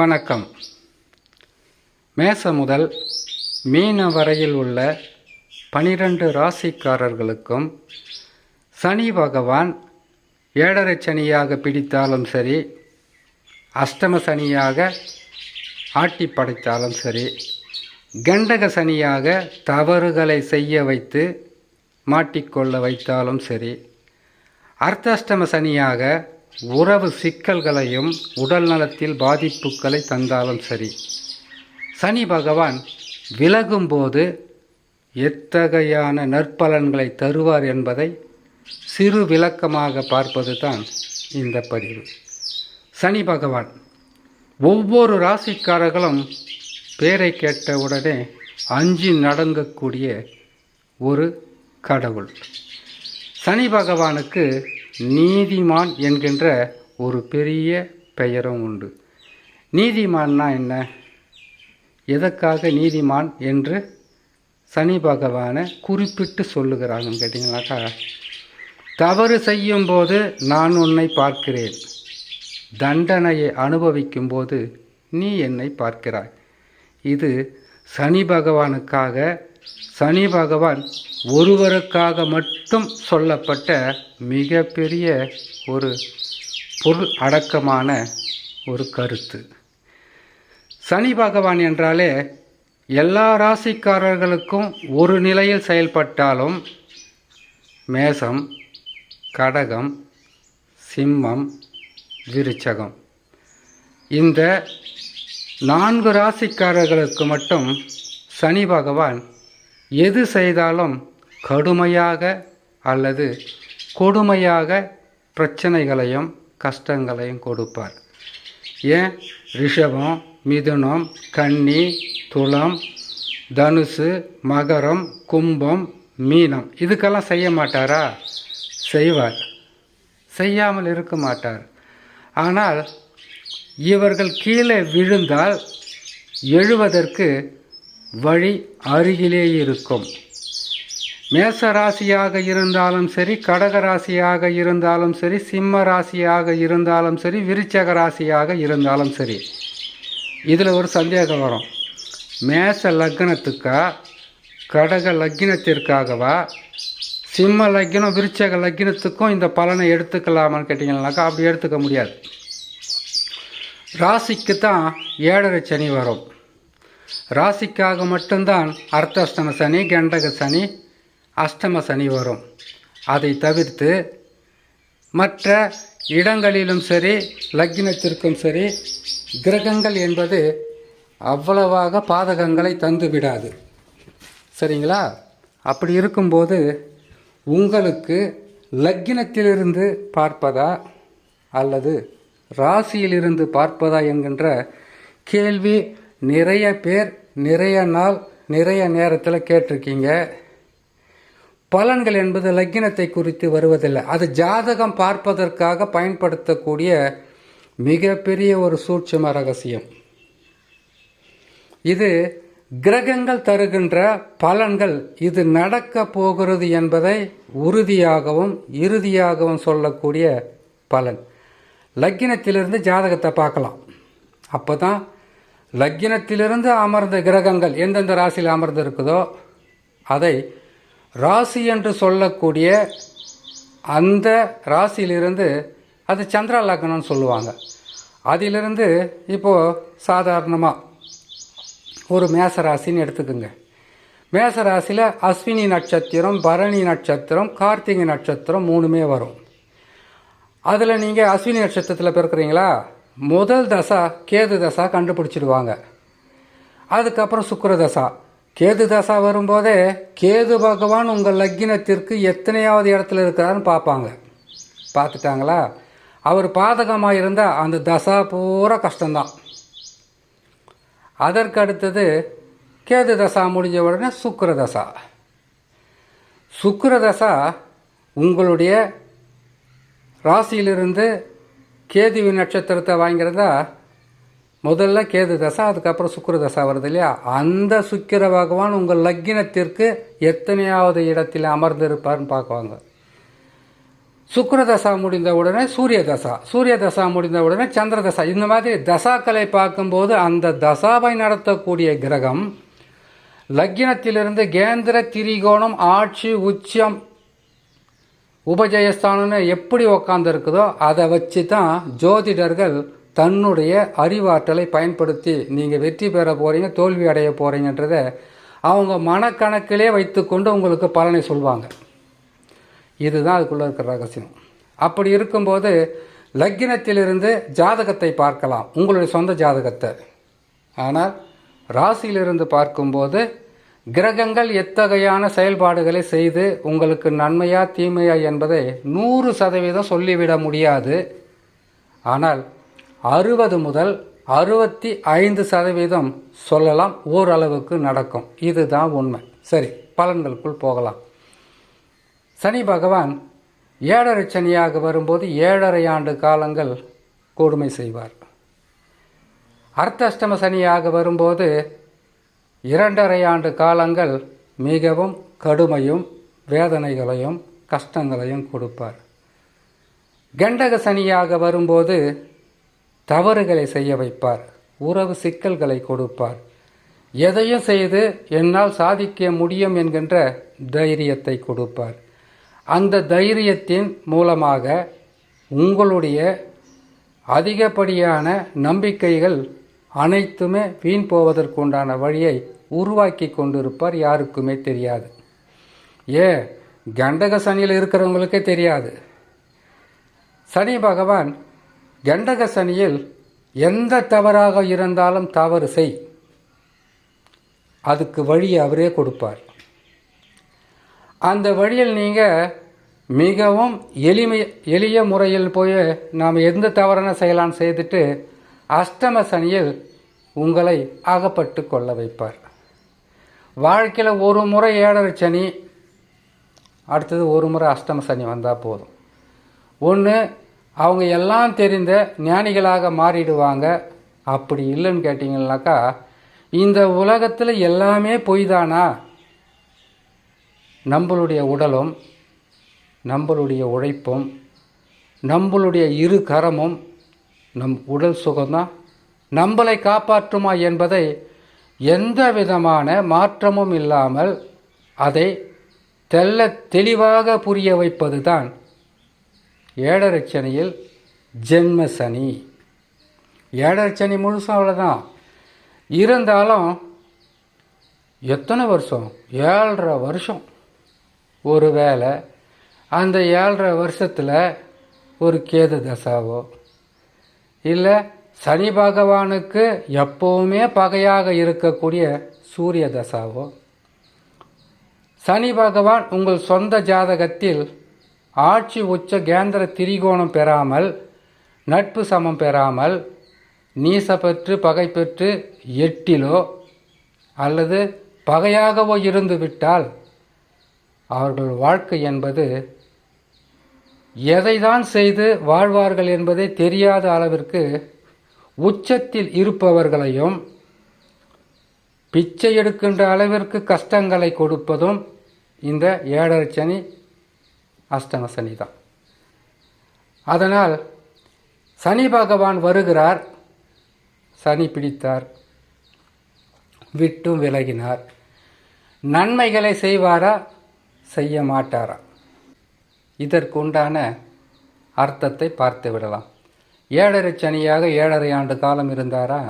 வணக்கம். மேச முதல் மீன வரையில் உள்ள பனிரெண்டு ராசிக்காரர்களுக்கும் சனி பகவான் ஏழரை சனியாக பிடித்தாலும் சரி அஷ்டம சனியாக ஆட்டி படைத்தாலும் சரி கண்டக சனியாக தவறுகளை செய்ய வைத்து மாட்டிக்கொள்ள வைத்தாலும் சரி அர்த்தாஷ்டம சனியாக உறவு சிக்கல்களையும் உடல் நலத்தில் பாதிப்புகளை தந்தாலும் சரி. சனி பகவான் விலகும்போது எத்தகையான நற்பலன்களை தருவார் என்பதை சிறு விளக்கமாக பார்ப்பது தான் இந்த பதிவு. சனி பகவான் ஒவ்வொரு ராசிக்காரர்களும் பேரை கேட்டவுடனே அஞ்சு நடங்கக்கூடிய ஒரு கடவுள். சனி பகவானுக்கு நீதிமான் என்கின்ற ஒரு பெரிய பெயரும் உண்டு. நீதிமான்னா என்ன? எதற்காக நீதிமான் என்று சனி பகவானை குறிப்பிட்டு சொல்லுகிறாங்கன்னு கேட்டிங்கனாக்கா தவறு செய்யும்போது நான் உன்னை பார்க்கிறேன். தண்டனையை அனுபவிக்கும் போது நீ என்னை பார்க்கிறாய். இது சனி பகவானுக்காக சனி பகவான் ஒருவருக்காக மட்டும் சொல்லப்பட்ட மிகப்பெரிய ஒரு பொருள் அடக்கமான ஒரு கருத்து. சனி பகவான் என்றாலே எல்லா ராசிக்காரர்களுக்கும் ஒரு நிலையில் செயல்பட்டாலும் மேசம் கடகம் சிம்மம் விருச்சகம். இந்த நான்கு ராசிக்காரர்களுக்கு மட்டும் சனி பகவான் எது செய்தாலும் கடுமையாக அல்லது கொடுமையாக பிரச்சனைகளையும் கஷ்டங்களையும் கொடுப்பார். ஏன்? ரிஷபம் மிதுனம் கன்னி துளம் தனுசு மகரம் கும்பம் மீனம். இதுக்கெல்லாம் செய்ய மாட்டாரா? செய்வார். செய்யாமல் இருக்க மாட்டார். ஆனால் இவர்கள் கீழே விழுந்தால் எழுவதற்கு வழி அருகிலே இருக்கும் மேச ராசியாக இருந்தாலும் சரி கடக ராசியாக இருந்தாலும் சரி சிம்ம ராசியாக இருந்தாலும் சரி விருச்சக ராசியாக இருந்தாலும் சரி இதில் ஒரு சந்தேகம் வரும். மேச லக்னத்துக்கா கடக லக்னத்திற்காகவா சிம்ம லக்னம் விருச்சக லக்னத்துக்கும் இந்த பலனை எடுத்துக்கலாமான்னு கேட்டிங்கன்னாக்கா அப்படி எடுத்துக்க முடியாது. ராசிக்கு தான் ஏழரை சனி வரும். ராசிக்காக மட்டும்தான் அர்த்தஷ்டம சனி கண்டக சனி அஷ்டம சனி வரும். அதை தவிர்த்து மற்ற இடங்களிலும் சரி லக்னத்திற்கும் சரி கிரகங்கள் என்பது அவ்வளவாக பாதகங்களை தந்து விடாது. சரிங்களா? அப்படி இருக்கும்போது உங்களுக்கு லக்னத்திலிருந்து பார்ப்பதா அல்லது ராசியிலிருந்து பார்ப்பதா என்கின்ற கேள்வி நிறைய பேர் நிறைய நாள் நிறைய நேரத்தில் கேட்டிருக்கீங்க. பலன்கள் என்பது லக்கினத்தை குறித்து வருவதில்லை. அது ஜாதகம் பார்ப்பதற்காக பயன்படுத்தக்கூடிய மிகப்பெரிய ஒரு சூட்சும ரகசியம். இது கிரகங்கள் தருகின்ற பலன்கள். இது நடக்க போகிறது என்பதை உறுதியாகவும் இறுதியாகவும் சொல்லக்கூடிய பலன். லக்கினத்திலிருந்து ஜாதகத்தை பார்க்கலாம். அப்போ தான் லக்கினத்திலிருந்து அமர்ந்த கிரகங்கள் எந்தெந்த ராசியில் அமர்ந்து இருக்குதோ அதை ராசி என்று சொல்லக்கூடிய அந்த ராசியிலிருந்து அது சந்திரா லக்னம்னு சொல்லுவாங்க. அதிலிருந்து இப்போது சாதாரணமாக ஒரு மேச ராசின்னு எடுத்துக்கோங்க. மேச ராசியில் அஸ்வினி நட்சத்திரம் பரணி நட்சத்திரம் கார்த்திகை நட்சத்திரம் மூணுமே வரும். அதில் நீங்கள் அஸ்வினி நட்சத்திரத்தில் பிறக்கிறீங்களா? முதல் தசா கேது தசா கண்டுபிடிச்சிடுவாங்க. அதுக்கப்புறம் சுக்கர தசா. கேது தசா வரும்போதே கேது பகவான் உங்கள் லக்கினத்திற்கு எத்தனையாவது இடத்துல இருக்கிறான்னு பார்ப்பாங்க. பார்த்துட்டாங்களா? அவர் பாதகமாக இருந்தால் அந்த தசா பூரா கஷ்டம்தான். அதற்கு அடுத்தது கேது தசா முடிஞ்ச உடனே சுக்கர தசா. சுக்கர தசா உங்களுடைய ராசியிலிருந்து கேதுவி நட்சத்திரத்தை வாங்கிறதா? முதல்ல கேது தசை அதுக்கப்புறம் சுக்கர தசை வருது இல்லையா? அந்த சுக்கிர பகவான் உங்கள் லக்கினத்திற்கு எத்தனையாவது இடத்தில் அமர்ந்திருப்பார்னு பார்க்குவாங்க. சுக்கர தசா முடிந்த உடனே சூரிய தசா சூரிய தசா முடிந்த உடனே சந்திர தசா. இந்த மாதிரி தசாக்களை பார்க்கும்போது அந்த தசாவை நடத்தக்கூடிய கிரகம் லக்னத்திலிருந்து கேந்திர திரிகோணம் ஆட்சி உச்சம் உபஜயஸ்தானம்னு எப்படி உக்காந்துருக்குதோ அதை வச்சு தான் ஜோதிடர்கள் தன்னுடைய அறிவாற்றலை பயன்படுத்தி நீங்கள் வெற்றி பெற போகிறீங்க தோல்வி அடைய போகிறீங்கன்றத அவங்க மனக்கணக்கிலே வைத்துக்கொண்டு உங்களுக்கு பலனை சொல்லுவாங்க இதுதான் அதுக்குள்ளே இருக்கிற ரகசியம். அப்படி இருக்கும்போது லக்கினத்திலிருந்து ஜாதகத்தை பார்க்கலாம். உங்களுடைய சொந்த ஜாதகத்தை. ஆனால் ராசியிலிருந்து பார்க்கும்போது கிரகங்கள் எத்தகையான செயல்பாடுகளை செய்து உங்களுக்கு நன்மையா தீமையா என்பதை நூறு சதவீதம் சொல்லிவிட முடியாது. ஆனால் அறுபது முதல் அறுபத்தி ஐந்து சதவீதம் சொல்லலாம் ஓரளவுக்கு நடக்கும். இதுதான் உண்மை. சரி பலன்களுக்குள் போகலாம். சனி பகவான் ஏழரை சனியாக வரும்போது ஏழரை ஆண்டு காலங்கள் கொடுமை செய்வார். அர்த்தஷ்டம சனியாக வரும்போது இரண்டரை ஆண்டு காலங்கள் மிகவும் கடுமையும் வேதனைகளையும் கஷ்டங்களையும் கொடுப்பார். கண்டக சனியாக வரும்போது தவறுகளை செய்ய வைப்பார். உறவு சிக்கல்களை கொடுப்பார். எதையும் செய்து என்னால் சாதிக்க முடியும் என்கின்ற தைரியத்தை கொடுப்பார். அந்த தைரியத்தின் மூலமாக உங்களுடைய அதிகப்படியான நம்பிக்கைகள் அனைத்துமே வீண் போவதற்குண்டான வழியை உருவாக்கி கொண்டிருப்பார் யாருக்குமே தெரியாது. ஏ கண்டக சனியில் இருக்கிறவங்களுக்கே தெரியாது. சனி பகவான் கண்டக சனியில் எந்த தவறாக இருந்தாலும் தவறு செய். அதுக்கு வழி அவரே கொடுப்பார். அந்த வழியில் நீங்கள் மிகவும் எளிமை எளிய முறையில் போய் நாம் எந்த தவறான செயலான் செய்துட்டு அஷ்டம சனியில் உங்களை அகப்பட்டு கொள்ள வைப்பார். வாழ்க்கையில் ஒரு முறை ஏழரை சனி அடுத்தது ஒரு முறை அஷ்டம சனி வந்தால் போதும். ஒன்று அவங்க எல்லாம் தெரிந்த ஞானிகளாக மாறிடுவாங்க. அப்படி இல்லைன்னு கேட்டிங்கனாக்கா இந்த உலகத்தில் எல்லாமே பொய் தானா நம்மளுடைய உடலும் நம்மளுடைய உழைப்பும் நம்மளுடைய இரு கரமும் நம் உடல் சுகம்தான். நம்மளை காப்பாற்றுமா என்பதை எந்த விதமான மாற்றமும் இல்லாமல் அதை தெல்ல தெளிவாக புரிய வைப்பது தான் ஏழரச்சனையில் ஜென்ம சனி. ஏழரை முழுசும் அவ்வளோதான் இருந்தாலும் எத்தனை வருஷம்? ஏழரை வருஷம். ஒரு வேளை அந்த ஏழரை வருஷத்தில் ஒரு கேது தசாவோ இல்லை சனி பகவானுக்கு எப்போவுமே பகையாக இருக்கக்கூடிய சூரிய தசாவோ? சனி பகவான் உங்கள் சொந்த ஜாதகத்தில் ஆட்சி உச்ச கேந்திர திரிகோணம் பெறாமல் நட்பு சமம் பெறாமல் நீச பெற்று பகை பெற்று எட்டிலோ அல்லது பகையாகவோ இருந்து விட்டால் அவர்கள் வாழ்க்கை என்பது எதைதான் செய்து வாழ்வார்கள் என்பதை தெரியாத அளவிற்கு உச்சத்தில் இருப்பவர்களையும் பிச்சை எடுக்கின்ற அளவிற்கு கஷ்டங்களை கொடுப்பதும் இந்த ஏழரை சனி அஷ்டம சனி தான். அதனால் சனி பகவான் வருகிறார் சனி பிடித்தார் விட்டும் விலகினார். நன்மைகளை செய்வாரா? செய்ய மாட்டாரா? இதற்குண்டான அர்த்தத்தை பார்த்து விடலாம். ஏழரை சனியாக ஏழரை ஆண்டு காலம் இருந்தாரா?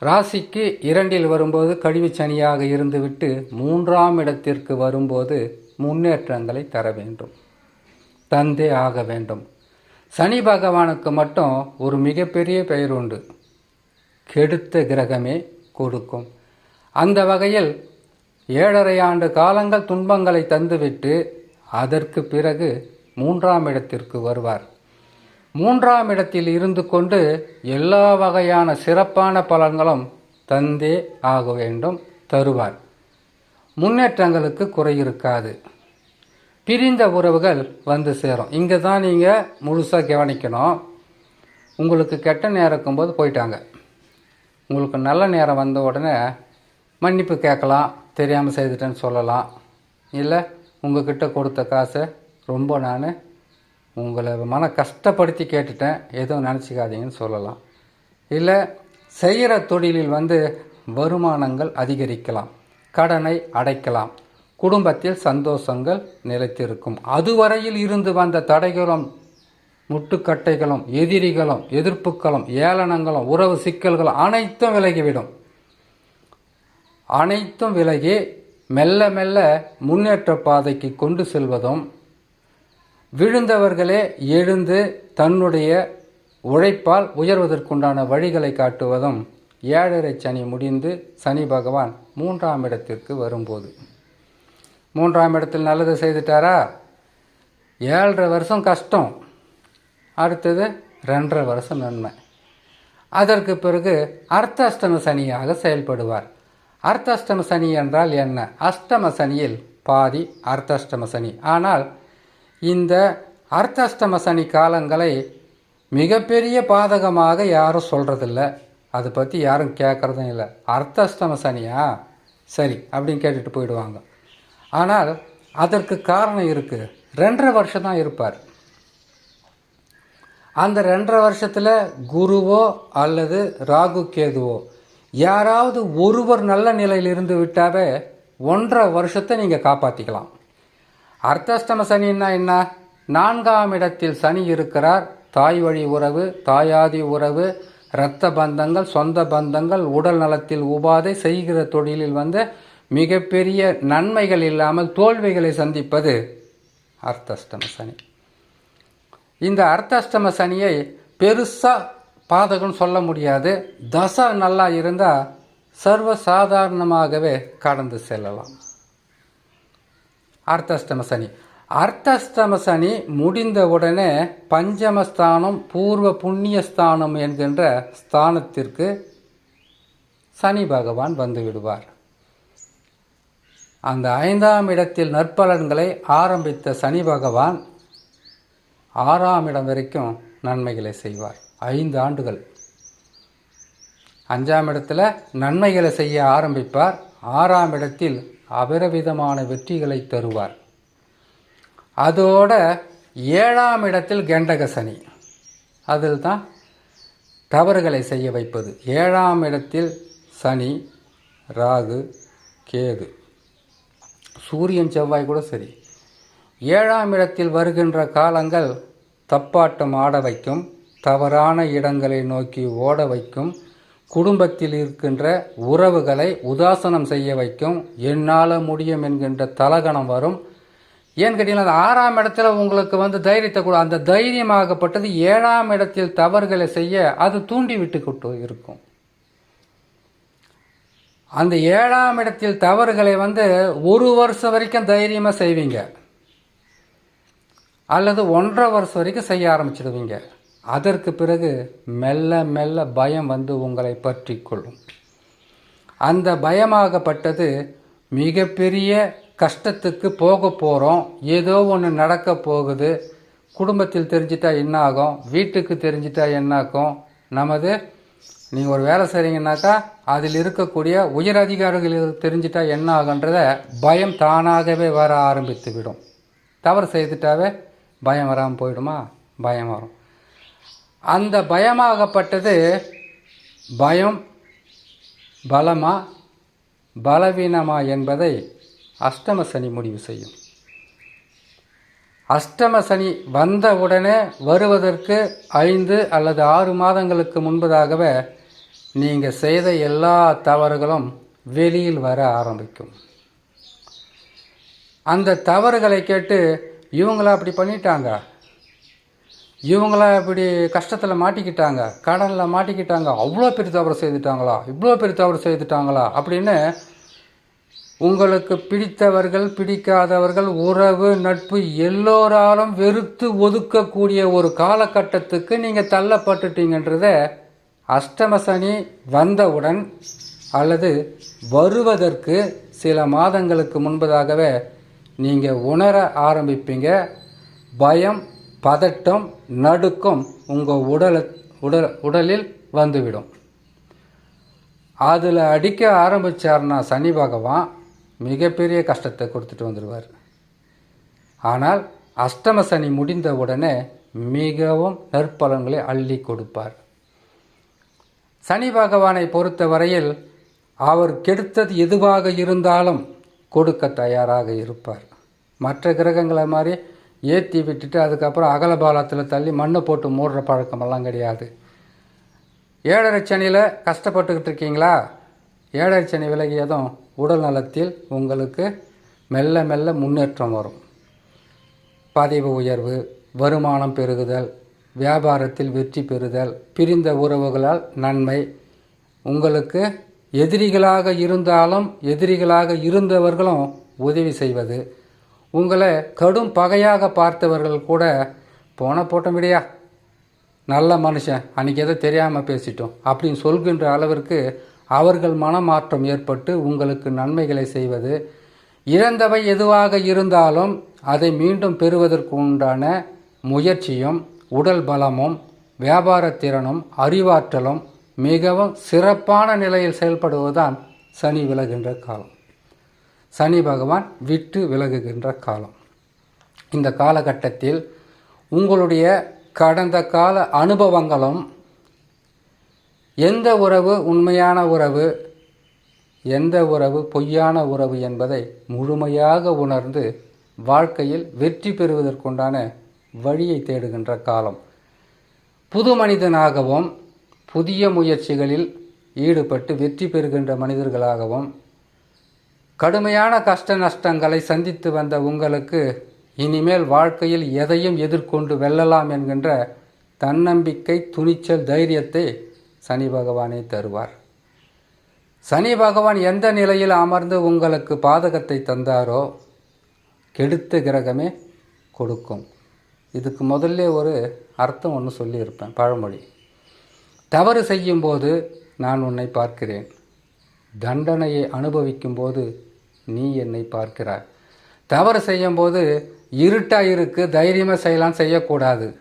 ராசிக்கு இரண்டில் வரும்போது கழிவு சனியாக இருந்துவிட்டு மூன்றாம் இடத்திற்கு வரும்போது முன்னேற்றங்களை தர வேண்டும். தந்தே ஆக வேண்டும். சனி பகவானுக்கு மட்டும் ஒரு மிகப்பெரிய பெயர் உண்டு. கெடுத்த கிரகமே கொடுக்கும். அந்த வகையில் ஏழரை ஆண்டு காலங்கள் துன்பங்களை தந்துவிட்டு அதற்கு பிறகு மூன்றாம் இடத்திற்கு வருவார். மூன்றாம் இடத்தில் இருந்து கொண்டு எல்லா வகையான சிறப்பான பலன்களும் தந்தே ஆக வேண்டும் தருவார். முன்னேற்றங்களுக்கு குறை இருக்காது. பிரிந்த உறவுகள் வந்து சேரும். இங்கே தான் நீங்கள் முழுசாக கவனிக்கணும். உங்களுக்கு கெட்ட நேரம் இருக்கும்போது போயிட்டாங்க. உங்களுக்கு நல்ல நேரம் வந்த உடனே மன்னிப்பு கேட்கலாம் தெரியாமல் செய்துட்டேன்னு சொல்லலாம். இல்லை? உங்கள்கிட்ட கொடுத்த காசை ரொம்ப நான் உங்களை மன கஷ்டப்படுத்தி கேட்டுட்டேன். எதுவும் நினச்சிக்காதீங்கன்னு சொல்லலாம். இல்லை செய்கிற தொழிலில் வந்து வருமானங்கள் அதிகரிக்கலாம். கடனை அடைக்கலாம். குடும்பத்தில் சந்தோஷங்கள் நிலைத்திருக்கும். அதுவரையில் இருந்து வந்த தடைகளும் முட்டுக்கட்டைகளும் எதிரிகளும் எதிர்ப்புகளும் ஏளனங்களும் உறவு சிக்கல்களும் அனைத்தும் விலகிவிடும். அனைத்தும் விலகி மெல்ல மெல்ல முன்னேற்ற பாதைக்கு கொண்டு செல்வதும் விழுந்தவர்களே எழுந்து தன்னுடைய உழைப்பால் உயர்வதற்குண்டான வழிகளை காட்டுவதும் ஏழரை சனி முடிந்து சனி பகவான் மூன்றாம் இடத்திற்கு வரும்போது. மூன்றாம் இடத்தில் நல்லது செய்துட்டாரா? ஏழரை வருஷம் கஷ்டம். அடுத்தது ரெண்டரை வருஷம் நன்மை. அதற்கு பிறகு அர்த்தாஷ்டம சனியாக செயல்படுவார். அர்த்தாஷ்டம சனி என்றால் என்ன? அஷ்டம சனியில் பாதி அர்த்தாஷ்டம சனி. ஆனால் இந்த அர்த்தாஷ்டம சனி காலங்களை மிகப்பெரிய பாதகமாக யாரும் சொல்கிறதில்ல அதை பற்றி யாரும் கேட்குறதும் இல்லை. அர்த்தாஷ்டம சனியா? சரி அப்படின்னு கேட்டுட்டு போயிடுவாங்க. ஆனால் அதற்கு காரணம் இருக்குது ரெண்டரை வருஷம் தான் இருப்பார். அந்த ரெண்டரை வருஷத்தில் குருவோ அல்லது ராகு கேதுவோ யாராவது ஒருவர் நல்ல நிலையில் இருந்து விட்டாவே ஒன்றரை வருஷத்தை நீங்கள் காப்பாற்றிக்கலாம் அர்த்தஷ்டம சனின்னா என்ன? நான்காம் இடத்தில் சனி இருக்கிறார். தாய் வழி உறவு தாயாதி உறவு இரத்த பந்தங்கள் சொந்த பந்தங்கள் உடல் நலத்தில் உபாதை செய்கிற தொழிலில் வந்து மிகப்பெரிய நன்மைகள் இல்லாமல் தோல்விகளை சந்திப்பது அர்த்தஷ்டம சனி. இந்த அர்த்தஷ்டம சனியை பெருசாக பாதகம் சொல்ல முடியாது. தசை நல்லா இருந்தால் சர்வ சாதாரணமாகவே கடந்து செல்லலாம். அர்த்தஷ்டம சனி. அர்த்தஷ்டம சனி முடிந்த உடனே பஞ்சமஸ்தானம் பூர்வ புண்ணியஸ்தானம் என்கின்ற ஸ்தானத்திற்கு சனி பகவான் வந்துவிடுவார் அந்த ஐந்தாம் இடத்தில் நற்பலன்களை ஆரம்பித்த சனி பகவான் ஆறாம் இடம் வரைக்கும் நன்மைகளை செய்வார். ஐந்து ஆண்டுகள். அஞ்சாம் இடத்துல நன்மைகளை செய்ய ஆரம்பிப்பார். ஆறாம் இடத்தில் அபரவிதமான வெற்றிகளை தருவார். அதோட ஏழாம் இடத்தில் கெண்டக சனி. அதில் தான் தவறுகளை செய்ய வைப்பது. ஏழாம் இடத்தில் சனி ராகு கேது. சூரியன் செவ்வாய் கூட சரி. ஏழாம் இடத்தில் வருகின்ற காலங்கள் தப்பாட்டம் ஆட வைக்கும். தவறான இடங்களை நோக்கி ஓட வைக்கும் குடும்பத்தில் இருக்கின்ற உறவுகளை உதாசனம் செய்ய வைக்கும் என்னால் முடியும் என்கின்ற தலகணம் வரும். ஏன்னு கேட்டீங்கன்னா அந்த ஆறாம் இடத்துல உங்களுக்கு வந்து தைரியத்தை கூட அந்த தைரியமாகப்பட்டது ஏழாம் இடத்தில் தவறுகளை செய்ய அது தூண்டி விட்டு இருக்கும். அந்த ஏழாம் இடத்தில் தவறுகளை வந்து ஒரு வருஷம் வரைக்கும் தைரியமாக செய்வீங்க. அல்லது ஒன்றரை வருஷம் வரைக்கும் செய்ய ஆரம்பிச்சிடுவீங்க அதற்கு பிறகு மெல்ல மெல்ல பயம் வந்து உங்களை பற்றி கொள்ளும். அந்த பயமாகப்பட்டது மிகப்பெரிய கஷ்டத்துக்கு போக போகிறோம் ஏதோ ஒன்று நடக்க போகுது. குடும்பத்தில் தெரிஞ்சிட்டா என்ன ஆகும்? வீட்டுக்கு தெரிஞ்சிட்டா என்ன ஆகும்? நமது நீங்கள் ஒரு வேலை செய்கிறீங்கன்னாக்கா அதில் இருக்கக்கூடிய உயர் அதிகாரிகள் தெரிஞ்சிட்டா என்ன ஆகுன்றத பயம் தானாகவே வர ஆரம்பித்து விடும். தவறு செய்துட்டாவே பயம் வராமல் போயிடுமா? பயம் வரும். அந்த பயமாகப்பட்டது பயம் பலமா பலவீனமா என்பதை அஷ்டம சனி முடிவு செய்யும். அஷ்டம சனி வந்தவுடனே வருவதற்கு ஐந்து அல்லது ஆறு மாதங்களுக்கு முன்பதாகவே நீங்கள் செய்த எல்லா தவறுகளும் வெளியில் வர ஆரம்பிக்கும். அந்த தவறுகளை கேட்டு இவங்களா அப்படி பண்ணிட்டாங்க? இவங்கள இப்படி கஷ்டத்தில் மாட்டிக்கிட்டாங்க கடனில் மாட்டிக்கிட்டாங்க அவ்வளோ பெரிய தவறு செய்துட்டாங்களா? இவ்வளோ பெரிய தவறு செய்துட்டாங்களா? அப்படின்னு உங்களுக்கு பிடித்தவர்கள் பிடிக்காதவர்கள் உறவு நட்பு எல்லோராலும் வெறுத்து ஒதுக்கக்கூடிய ஒரு காலகட்டத்துக்கு நீங்கள் தள்ளப்பட்டுட்டீங்கன்றத அஷ்டம சனி வந்தவுடன் அல்லது வருவதற்கு சில மாதங்களுக்கு முன்பதாகவே நீங்கள் உணர ஆரம்பிப்பீங்க. பயம் பதட்டம் நடுக்கம் உங்கள் உடல உடல் உடலில் வந்துவிடும். அதில் அடிக்க ஆரம்பித்தார்னா சனி பகவான் மிகப்பெரிய கஷ்டத்தை கொடுத்துட்டு வந்துடுவார் ஆனால் அஷ்டம சனி முடிந்தவுடனே மிகவும் நற்பலன்களை அள்ளி கொடுப்பார். சனி பகவானை பொறுத்தவரையில் அவர் கெடுத்தது எதுவாக இருந்தாலும் கொடுக்க தயாராக இருப்பார். மற்ற கிரகங்களை மாதிரி ஏற்றி விட்டுட்டு அதுக்கப்புறம் அகலபாலத்தில் தள்ளி மண்ணை போட்டு மூடுற பழக்கமெல்லாம் கிடையாது. ஏழரை சனியில் கஷ்டப்பட்டுக்கிட்டு இருக்கீங்களா? ஏழரை சனி விலகியதும் உடல் நலத்தில் உங்களுக்கு மெல்ல மெல்ல முன்னேற்றம் வரும். பதவி உயர்வு வருமானம் பெருகுதல் வியாபாரத்தில் வெற்றி பெறுதல் பிரிந்த உறவுகளால் நன்மை. உங்களுக்கு எதிரிகளாக இருந்தாலும் எதிரிகளாக இருந்தவர்களும் உதவி செய்வது. உங்களை கடும் பகையாக பார்த்தவர்கள் கூட போன போட்டோம் நல்ல மனுஷன் அன்றைக்கி எதோ தெரியாமல் பேசிட்டோம் அப்படின்னு சொல்கின்ற அளவிற்கு அவர்கள் மனமாற்றம் ஏற்பட்டு உங்களுக்கு நன்மைகளை செய்வது. இழந்தவை எதுவாக இருந்தாலும் அதை மீண்டும் பெறுவதற்கு உண்டான முயற்சியும் உடல் பலமும் வியாபார திறனும் அறிவாற்றலும் மிகவும் சிறப்பான நிலையில் செயல்படுவதுதான் சனி விலகின்ற காலம். சனி பகவான் விட்டு விலகுகின்ற காலம். இந்த காலகட்டத்தில் உங்களுடைய கடந்த கால அனுபவங்களும் எந்த உறவு உண்மையான உறவு எந்த உறவு பொய்யான உறவு என்பதை முழுமையாக உணர்ந்து வாழ்க்கையில் வெற்றி பெறுவதற்குண்டான வழியை தேடுகின்ற காலம். புது மனிதனாகவும் புதிய முயற்சிகளில் ஈடுபட்டு வெற்றி பெறுகின்ற மனிதர்களாகவும் கடுமையான கஷ்ட நஷ்டங்களை சந்தித்து வந்த உங்களுக்கு இனிமேல் வாழ்க்கையில் எதையும் எதிர்கொண்டு வெல்லலாம் என்கின்ற தன்னம்பிக்கை துணிச்சல் தைரியத்தை சனி பகவானே தருவார். சனி பகவான் எந்த நிலையில் அமர்ந்து உங்களுக்கு பாதகத்தை தந்தாரோ கெடுத்த கிரகமே கொடுக்கும். இதுக்கு முதல்ல ஒரு அர்த்தம் ஒன்று சொல்லியிருப்பேன் பழமொழி. தவறு செய்யும்போது நான் உன்னை பார்க்கிறேன். தண்டனையை அனுபவிக்கும்போது நீ என்னை பார்க்கிறாய். தவறு செய்யும்போது இருட்டாக இருக்கு தைரியமாக செய்யலாம் செய்யக்கூடாது.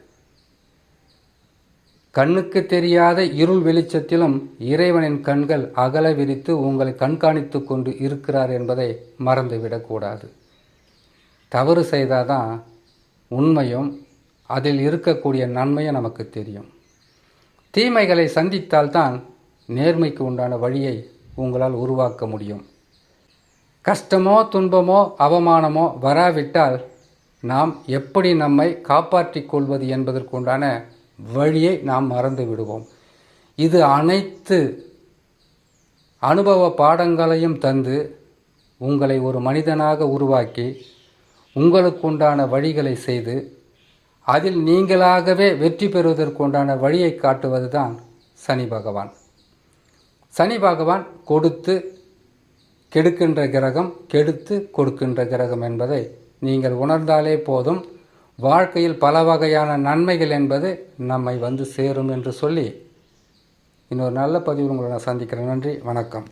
கண்ணுக்கு தெரியாத இருள் வெளிச்சத்திலும் இறைவனின் கண்கள் அகல விரித்து உங்களை கண்காணித்து கொண்டு இருக்கிறார் என்பதை மறந்துவிடக்கூடாது. தவறு செய்தாதான் உண்மையும் அதில் இருக்கக்கூடிய நன்மையும் நமக்கு தெரியும். தீமைகளை சந்தித்தால்தான் நேர்மைக்கு உண்டான வழியை உங்களால் உருவாக்க முடியும். கஷ்டமோ துன்பமோ அவமானமோ வராவிட்டால் நாம் எப்படி நம்மை காப்பாற்றிக் கொள்வது என்பதற்குண்டான வழியை நாம் மறந்து விடுவோம். இது அனைத்து அனுபவ பாடங்களையும் தந்து உங்களை ஒரு மனிதனாக உருவாக்கி உங்களுக்குண்டான வழிகளை செய்து அதில் நீங்களாகவே வெற்றி பெறுவதற்குண்டான வழியை காட்டுவது தான் சனி பகவான். சனி பகவான் கொடுத்து கெடுக்கின்ற கிரகம் கெடுத்து கொடுக்கின்ற கிரகம் என்பதை நீங்கள் உணர்ந்தாலே போதும். வாழ்க்கையில் பல வகையான நன்மைகள் என்பது நம்மை வந்து சேரும் என்று சொல்லி இன்னொரு நல்ல பதிவு உங்களை நான் சந்திக்கிறேன். நன்றி வணக்கம்.